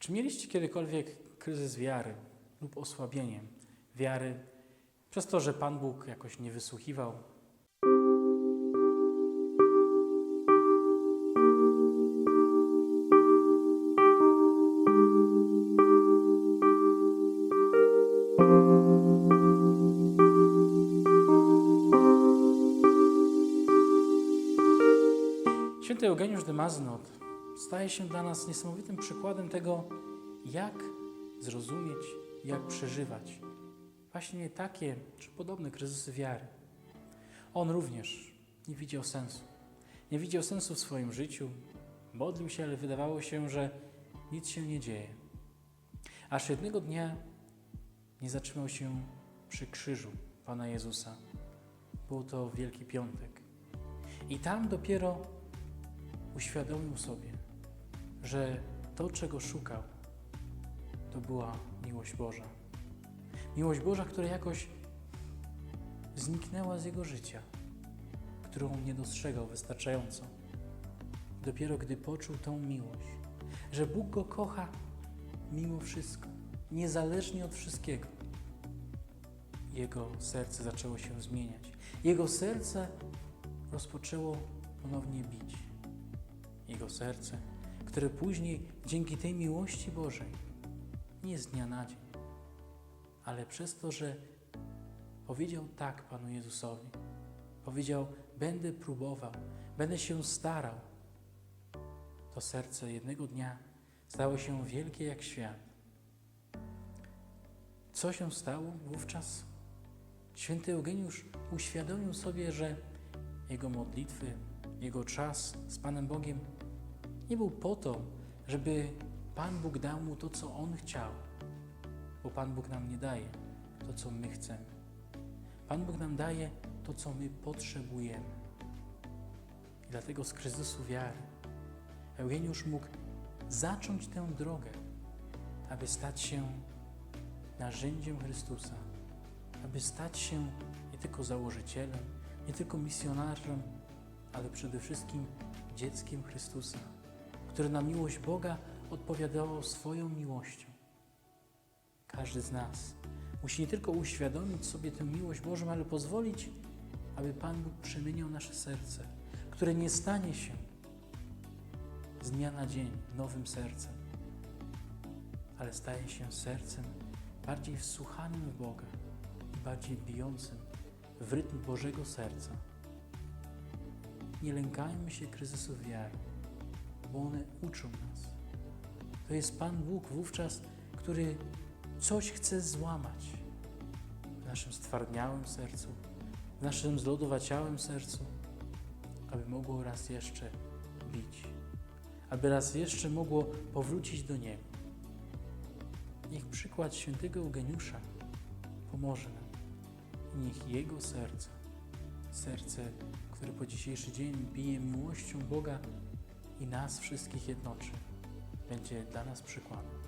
Czy mieliście kiedykolwiek kryzys wiary lub osłabienie wiary przez to, że Pan Bóg jakoś nie wysłuchiwał? Święty Eugeniusz de Maznot staje się dla nas niesamowitym przykładem tego, jak zrozumieć, jak przeżywać właśnie takie czy podobne kryzysy wiary. On również nie widział sensu. Nie widział sensu w swoim życiu, modlił się, ale wydawało się, że nic się nie dzieje. Aż jednego dnia nie zatrzymał się przy krzyżu Pana Jezusa. Był to Wielki Piątek. I tam dopiero uświadomił sobie, że to, czego szukał, to była miłość Boża. Miłość Boża, która jakoś zniknęła z jego życia, którą nie dostrzegał wystarczająco. Dopiero gdy poczuł tą miłość, że Bóg go kocha mimo wszystko, niezależnie od wszystkiego, jego serce zaczęło się zmieniać. Jego serce rozpoczęło ponownie bić. Jego serce, które później dzięki tej miłości Bożej, nie z dnia na dzień, ale przez to, że powiedział tak Panu Jezusowi, powiedział: Będę próbował, będę się starał, to serce jednego dnia stało się wielkie jak świat. Co się stało wówczas? Święty Eugeniusz uświadomił sobie, że jego modlitwy, jego czas z Panem Bogiem nie był po to, żeby Pan Bóg dał mu to, co on chciał, bo Pan Bóg nam nie daje to, co my chcemy. Pan Bóg nam daje to, co my potrzebujemy. I dlatego z kryzysu wiary Eugeniusz mógł zacząć tę drogę, aby stać się narzędziem Chrystusa, aby stać się nie tylko założycielem, nie tylko misjonarzem, ale przede wszystkim dzieckiem Chrystusa, który na miłość Boga odpowiadało swoją miłością. Każdy z nas musi nie tylko uświadomić sobie tę miłość Bożą, ale pozwolić, aby Pan Bóg przemieniał nasze serce, które nie stanie się z dnia na dzień nowym sercem, ale staje się sercem bardziej wsłuchanym w Boga i bardziej bijącym w rytm Bożego serca. Nie lękajmy się kryzysów wiary, bo one uczą nas. To jest Pan Bóg wówczas, który coś chce złamać w naszym stwardniałym sercu, w naszym zlodowaciałym sercu, aby mogło raz jeszcze bić, aby raz jeszcze mogło powrócić do Niego. Niech przykład świętego Eugeniusza pomoże nam i niech Jego serce, serce, które po dzisiejszy dzień bije miłością Boga i nas wszystkich jednoczy, będzie dla nas przykładem.